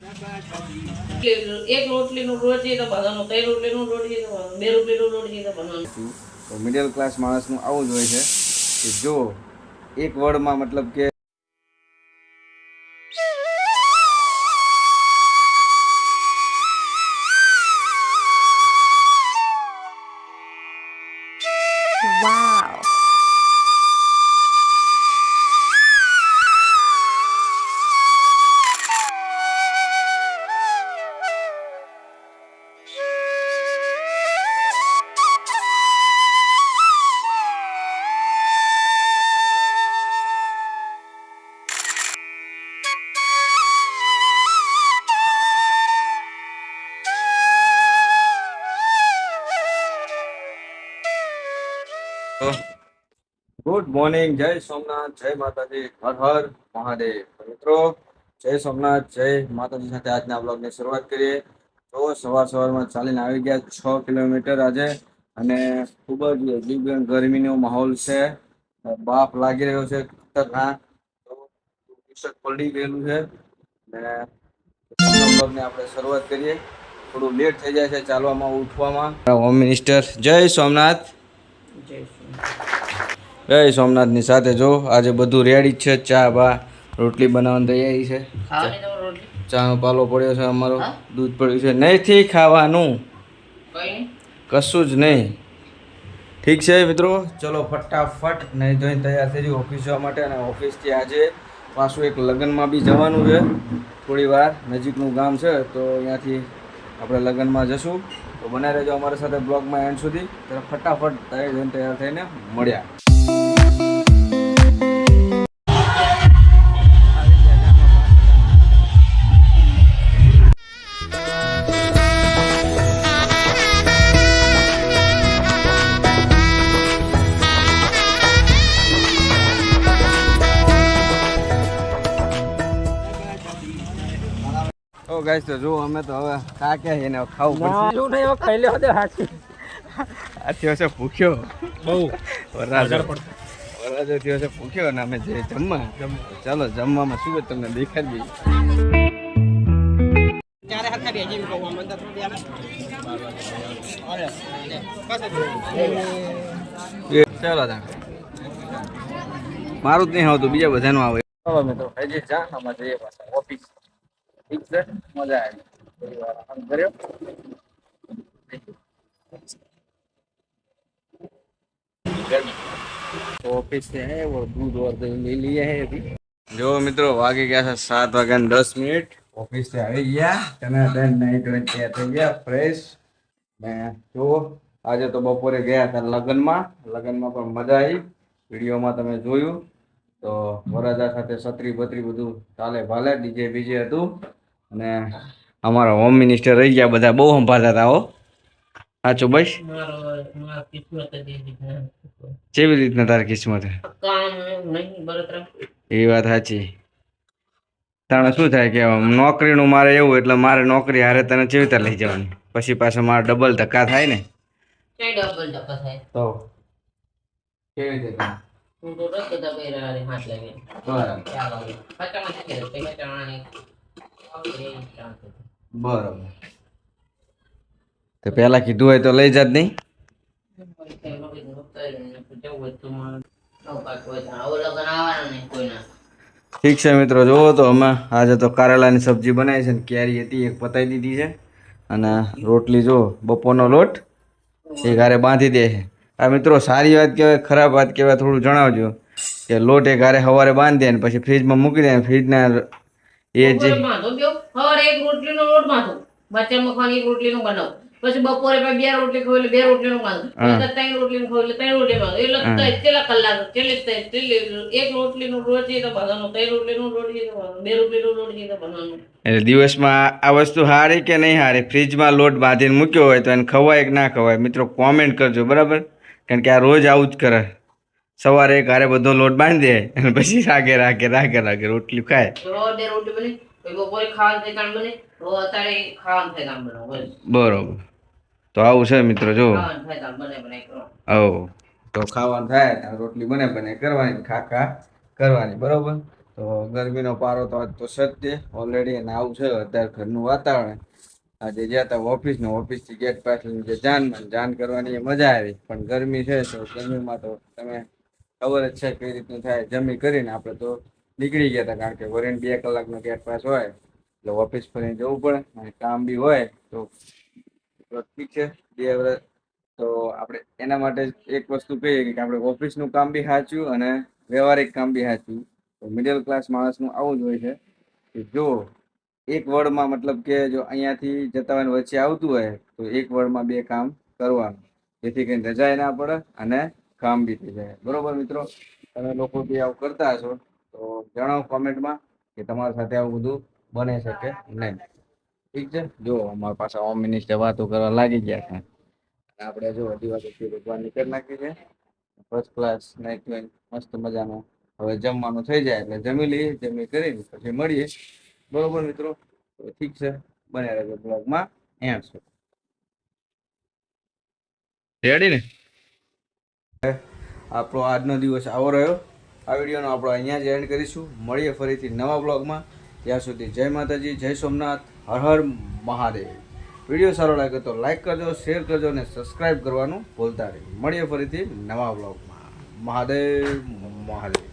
એક રોટલીનું રોટલી તો બધાનું, ત્રણ રોટલીનું રોટ છે તો બે રોટલીનું રોટ તો બધાનું. મિડલ ક્લાસ માણસનું આવું જ હોય છે કે જો એક વર્ડમાં મતલબ કે ગુડ મોર્નિંગ, જય સોમનાથ, જય માતાજી, હર હર મહાદેવ. મિત્રો, જય સોમનાથ, જય માતાજી સાથે આજના બ્લોગની શરૂઆત કરીએ. તો સવાર સવારમાં ચાલીને આવી ગયા છ કિલોમીટર આજે અને ખૂબ જ દિવ્ય ગરમીનો માહોલ છે. બાફ લાગી રહ્યો છે ખતરનાક. ટી-શર્ટ ગયેલું છે. બ્લોગની આપણે શરૂઆત કરીએ. થોડું લેટ થઈ જાય છે ચાલવામાં, ઉઠવામાં. હોમ મિનિસ્ટર જય સોમનાથ. જય સોમનાથની સાથે જો આજે બધું રેડી જ છે. ચા બા રોટલી બનાવવાની તૈયારી છે. ચાનો પાલો પડ્યો છે અમારો. દૂધ પડ્યું છે. નહીંથી ખાવાનું. કશું જ નહીં. ઠીક છે મિત્રો? ચલો ફટાફટ નહીં ધોઈને તૈયાર થઈ જઈએ ઓફિસ જવા માટે. અને ઓફિસથી આજે પાછું એક લગ્નમાં બી જવાનું છે. થોડી વાર નજીકનું ગામ છે તો અહીંયાથી આપણે લગ્નમાં જશું. તો બનાવી રહેજો અમારી સાથે બ્લોગમાં એન્ડ સુધી. ત્યારે ફટાફટ તૈયાર થઈને તૈયાર થઈને મળ્યા. ઓ ગાઈસ તો જો અમે તો હવે કા કે એને ખાવું પડશે. ખાઈ લે હાથી આથી હશે ભૂખ્યો. બહુ. વરરાજો. વરરાજો થયો છે ભૂખ્યો અને અમે જે જમવા. ચાલો જમવામાં શું તમને દેખાડી દઈએ. ચાલો મારું જ નહીં આવતું બીજા બધાનું આવે. ચાલો મિત્રો હજી જા આમાં જઈએ પાછા ઓફિસ. ઠીક છે મજા આવી થોડી વાર આરામ કર્યો ઓફિસ से है वो दूध और दही ले लिया है अभी જો મિત્રો વાગી ગયા છે સાત વાગ્યા ને દસ મિનિટ ઓફિસ થી આવી ગયા તમે બેન નાઈટ વેટ તૈયાર થઈ ગયા ફ્રેશ ને જો આજે તો બપોરે ગયા હતા લગ્નમાં લગ્નમાં પણ મજા આવી વિડીયોમાં તમે જોયું તો વરરાજા સાથે છત્રી બત્રી બધું ચાલે ભાલે ડીજે બીજે હતું અને અમારા હોમ મિનિસ્ટર રહી ગયા બધા બહુ સંભાળતા હતા હો. સાચું બસ. કેવી રીતના તારી કિસ્મત? એ વાત સાચી. તાણે શું થાય કે નોકરીનું મારે એવું એટલે મારે નોકરી હારે તને કેવી રીતે લઈ જવાની. પછી પાછા મારે ડબલ ધક્કા થાય ને. ડબલ ધક્કા થાય? તો કેવી રીતે હું તો રસ્તો દબાઈ રહ્યા હાથ લાગે. બરાબર. બરાબર. તો પેલા કીધું હોય તો લઈ જાત નહીં? ઠીક છે મિત્રો જોવો તો અમે આજે તો કારેલાની સબ્જી બનાવી છે ને કેરી હતી, એક પતાવી દીધી છે. અને રોટલી જો બપોરનો લોટ, એ ઘરે બાંધી દે છે. આ મિત્રો, સારી વાત કહેવાય, ખરાબ વાત કહેવાય, થોડું જણાવજો. કે લોટ એ ઘરે સવારે બાંધી દે ને પછી ફ્રીજમાં મૂકી દે ફ્રીજના એ જે સવારે એક રોટલીનો લોટ બાંધો બચ્ચા મખવાની એક રોટલીનું બનાવો. પછી બપોરે બે રોટલી ખવડે બે રોટલીનું બાંધો ત્રણ રોટલીનું ખવડે ત્રણ રોટલી બાંધો એટલે તો કેટલા કલાક કેટલી એક રોટલીનું રોટ છે તો બાંધવાનું ત્રણ રોટલીનું રોટ છે તો બે રોટલીનું રોટ છે તો બનાવવાનું એટલે દિવસમાં આ વસ્તુ હારી કે નહીં સારી ફ્રીજમાં લોટ બાંધીને મૂક્યો હોય તો એને ખવાય કે ના ખવાય? મિત્રો કોમેન્ટ કરજો બરાબર? કારણ કે આ રોજ આવું જ કરે. સવારે ઘરે બધો લોટ બાંધી દે અને પછી રાગે રાગે રાગે રાગે રોટલી ખાય. બરોબર. તો આવું છે મિત્રો જો. આવો. તો ખાવાનું થાય રોટલી બને બને કરવાની ખા ખા કરવાની બરોબર? તો ગરમીનો પારો તો આજ તો સત્ય ઓલરેડી અને આવું છે અત્યારે ઘરનું વાતાવરણ. આજે જ્યાં હતા ઓફિસ ને ઓફિસથી ગેટ પાછળ જે જાન જાન કરવાની એ મજા આવી પણ ગરમી છે તો ગરમીમાં તો તમે ખબર છે કઈ રીતનું થાય, જમી કરીને આપણે તો નીકળી ગયા હતા, કારણ કે વરેન બે કલાકનો ગેટ પાસ હોય, એટલે ઓફિસ ફરીને જવું પડે અને કામ બી હોય, તો ઠીક છે, બે વર્ષ તો આપણે એના માટે એક વસ્તુ કહીએ કે આપણે ઓફિસનું કામ બી સાચું અને વ્યવહારિક કામ બી સાચું. તો મિડલ ક્લાસ માણસનું આવું જ હોય છે કે જો એક વર્ડમાં મતલબ કે જો અહીંયાથી જતા હોય વચ્ચે આવતું હોય, તો એક વર્ડમાં બે કામ કરવાનું. જેથી કરીને રજાય ના પડે અને કામ બી થઈ જાય. બરોબર મિત્રો? તમે લોકો બી આવું કરતા હશો, તો જણાવો કોમેન્ટમાં કે તમારા સાથે આવું બધું બને શકે નહીં. ઠીક છે? જો, અમારા પાછા હોમ મિનિસ્ટર વાતો કરવા લાગી ગયા છે. આપણે જો અઢી વાગે ભગવાનની કરી નાખી છે. ફર્સ્ટ ક્લાસ નાઇટ મસ્ત મજાનું. હવે જમવાનું થઈ જાય એટલે જમી લઈએ, જમી કરીને પછી મળીએ. બરોબર મિત્રો? તો ઠીક છે. બને રહેજો બ્લોગમાં એમ છે. રેડી ને? આપણો આજનો દિવસ આવો રહ્યો. આ વિડીયોનો આપણે અહીંયા જ એન્ડ કરીશું. મળીએ ફરીથી નવા બ્લોગમાં ત્યાં સુધી જય માતાજી, જય સોમનાથ, હર હર મહાદેવ. વીડિયો સારો લાગે તો લાઈક કરજો શેર કરજો અને સબસ્ક્રાઈબ કરવાનું ભૂલતા નહીં. મળીએ ફરીથી નવા બ્લોગમાં મહાદેવ મહાદેવ.